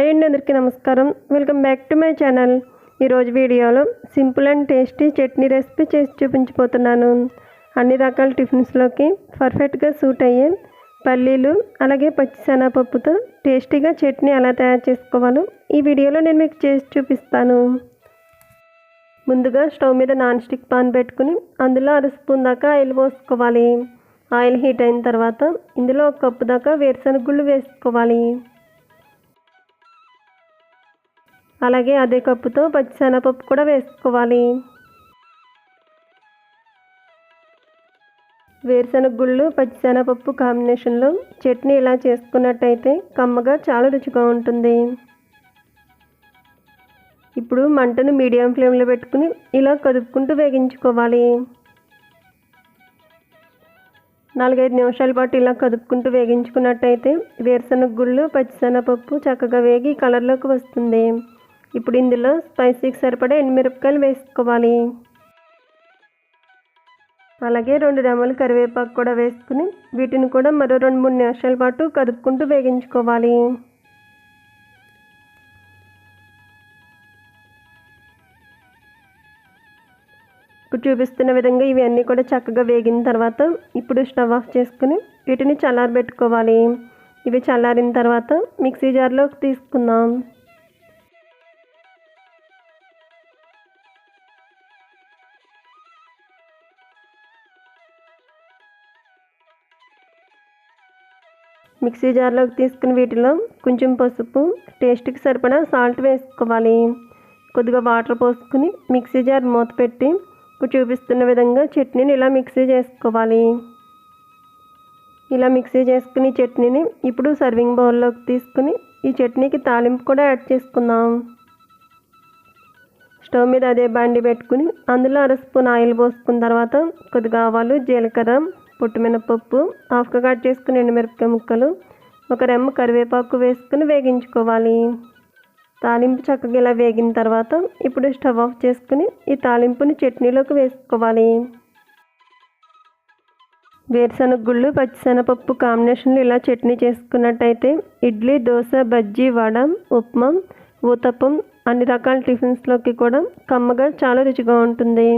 Hi అందరికీ నమస్కారం. Welcome back to my channel ఈరోజు వీడియోలో simple and tasty chutney recipe చేసి చూపించిపోతున్నాను అన్ని రకాల టిఫిన్స్లోకి పర్ఫెక్ట్గా సూట్ అయ్యే పల్లీలు అలాగే పచ్చిశనగపప్పుతో టేస్టీగా చట్నీ ఎలా తయారు చేసుకోవాలో ఈ వీడియోలో నేను మీకు చేసి చూపిస్తాను. ముందుగా స్టవ్ మీద నాన్ స్టిక్ పాన్ పెట్టుకుని అందులో అర స్పూన్ దాకా ఆయిల్ పోసుకోవాలి. ఆయిల్ హీట్ అయిన తర్వాత ఇందులో ఒక కప్పు దాకా వేరుశనగ గుళ్ళు వేసుకోవాలి. అలాగే అదే కప్పుతో పచ్చిశనగపప్పు కూడా వేసుకోవాలి. వేరుశనగ గుళ్ళు పచ్చిశనగపప్పు కాంబినేషన్లో చట్నీ ఇలా చేసుకున్నట్టయితే కమ్మగా చాలా రుచిగా ఉంటుంది. ఇప్పుడు మంటను మీడియం ఫ్లేమ్లో పెట్టుకుని ఇలా కదుపుకుంటూ వేగించుకోవాలి. నాలుగైదు నిమిషాల పాటు ఇలా కదుపుకుంటూ వేగించుకున్నట్టయితే వేరుశనగ గుళ్ళు పచ్చిశనగపప్పు చక్కగా వేగి కలర్లోకి వస్తుంది. ఇప్పుడు ఇందులో స్పైసీకి సరిపడా ఎండుమిరపకాయలు వేసుకోవాలి. అలాగే రెండు రెమ్మలు కరివేపాకు కూడా వేసుకుని వీటిని కూడా మరో రెండు మూడు నిమిషాల పాటు కదుపుకుంటూ వేగించుకోవాలి. ఇప్పుడు చూపిస్తున్న విధంగా ఇవన్నీ కూడా చక్కగా వేగిన తర్వాత ఇప్పుడు స్టవ్ ఆఫ్ చేసుకుని వీటిని చల్లారబెట్టుకోవాలి. ఇవి చల్లారిన తర్వాత మిక్సీ జార్లోకి తీసుకుందాం. మిక్సీ జార్లోకి తీసుకుని వీటిలో కొంచెం పసుపు టేస్ట్కి సరిపడా సాల్ట్ వేసుకోవాలి. కొద్దిగా వాటర్ పోసుకుని మిక్సీ జార్ మూత పెట్టి చూపిస్తున్న విధంగా చట్నీని ఇలా మిక్సీ చేసుకోవాలి. ఇలా మిక్సీ చేసుకుని చట్నీని ఇప్పుడు సర్వింగ్ బౌల్లోకి తీసుకుని ఈ చట్నీకి తాలింపు కూడా యాడ్ చేసుకుందాం. స్టవ్ మీద అదే బండి పెట్టుకుని అందులో అర స్పూన్ ఆయిల్ పోసుకున్న తర్వాత కొద్దిగా ఆవాలు జీలకర్ర పొట్టుమినపప్పు హాఫ్గా కట్ చేసుకుని ఎండుమిరపకాయ ముక్కలు ఒక రెమ్మ కరివేపాకు వేసుకుని వేగించుకోవాలి. తాలింపు చక్కగా ఇలా వేగిన తర్వాత ఇప్పుడు స్టవ్ ఆఫ్ చేసుకుని ఈ తాలింపుని చట్నీలోకి వేసుకోవాలి. వేరుశనగ గుళ్ళు పచ్చిశనగపప్పు కాంబినేషన్లో ఇలా చట్నీ చేసుకున్నట్టయితే ఇడ్లీ దోశ బజ్జీ వడ ఉప్మా ఊతప్పం అన్ని రకాల టిఫిన్స్లోకి కూడా కమ్మగా చాలా రుచిగా ఉంటుంది.